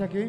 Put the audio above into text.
আশাকে